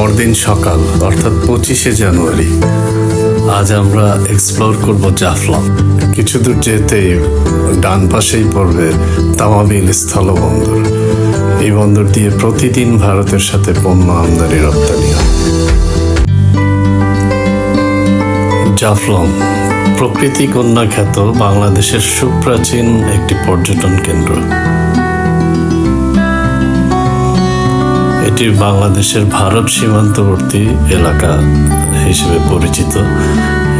পরদিন সকাল, অর্থাৎ পঁচিশে জানুয়ারি। আজ আমরা এক্সপ্লোর করব জাফলং। কিছু দূর যেতেই ডান পাশেই পড়বে তামাবিল স্থলবন্দর। এই বন্দর দিয়ে প্রতিদিন ভারতের সাথে পণ্য আমদানি রপ্তানি হয়। জাফলং, প্রকৃতি কন্যা খ্যাত বাংলাদেশের সুপ্রাচীন একটি পর্যটন কেন্দ্র। এটি বাংলাদেশের ভারত সীমান্তবর্তী এলাকা হিসেবে পরিচিত।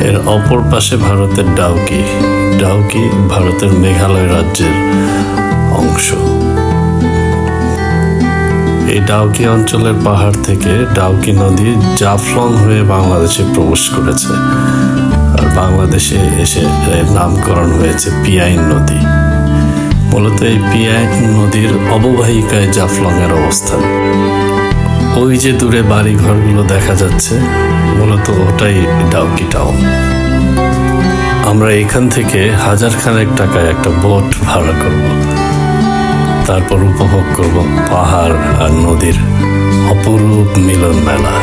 এর অপর পাশে ভারতের ডাউকি। ডাউকি ভারতের মেঘালয় রাজ্যের অংশ। এই ডাউকি অঞ্চলের পাহাড় থেকে ডাউকি নদী জাফলং হয়ে বাংলাদেশে প্রবেশ করেছে। আর বাংলাদেশে এসে এর নামকরণ হয়েছে পিয়াইন নদী। মূলত এই পিয়াইন নদীর অববাহিকায় জাফলং এর অবস্থান। ওই যে দূরে বাড়ি ঘরগুলো দেখা যাচ্ছে, মূলত ওটাই ডাউকি টাউন। আমরা এখান থেকে হাজার খানেক টাকায় একটা বোট ভাড়া করব। তারপর উপভোগ করব পাহাড় আর নদীর অপরূপ মিলন মেলা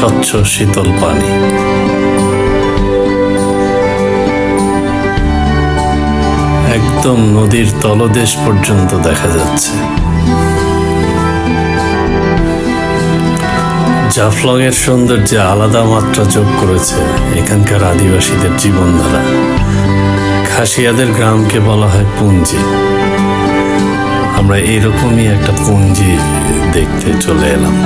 স্বচ্ছ শীতল পানি। একদম নদীর তলদেশ পর্যন্ত দেখা যাচ্ছে। জাফলং এর সৌন্দর্যে আলাদা মাত্রা যোগ করেছে এখানকার আদিবাসীদের জীবনধারা। খাসিয়াদের গ্রামকে বলা হয় পুঞ্জি। আমরা এরকমই একটা পুঞ্জি দেখতে চলে এলাম।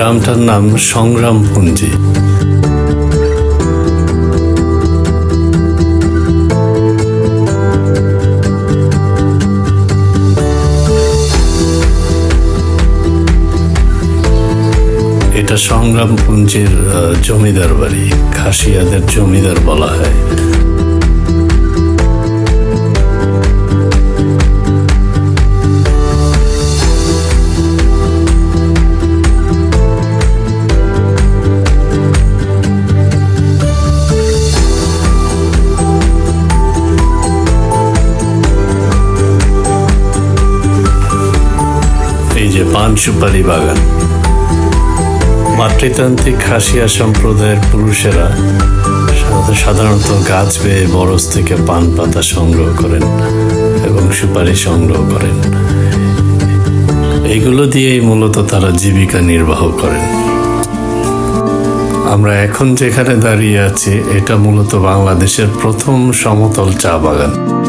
গ্রামটার নাম সংগ্রামপুঞ্জি। এটা সংগ্রামপুঞ্জির জমিদার বাড়ি খাসিয়াদের জমিদার বলা হয়। যে পান সুপারি বাগান। মাতৃতান্ত্রিক খাসিয়া সম্প্রদায়ের পুরুষেরা সাধারণত- গাছ বেয়ে বরজ থেকে পান পাতা সংগ্রহ করেন এবং সুপারি সংগ্রহ করেন। এগুলো দিয়েই মূলত তারা জীবিকা নির্বাহ করেন। আমরা এখন যেখানে দাঁড়িয়ে আছি, এটা মূলত বাংলাদেশের প্রথম সমতল চা বাগান।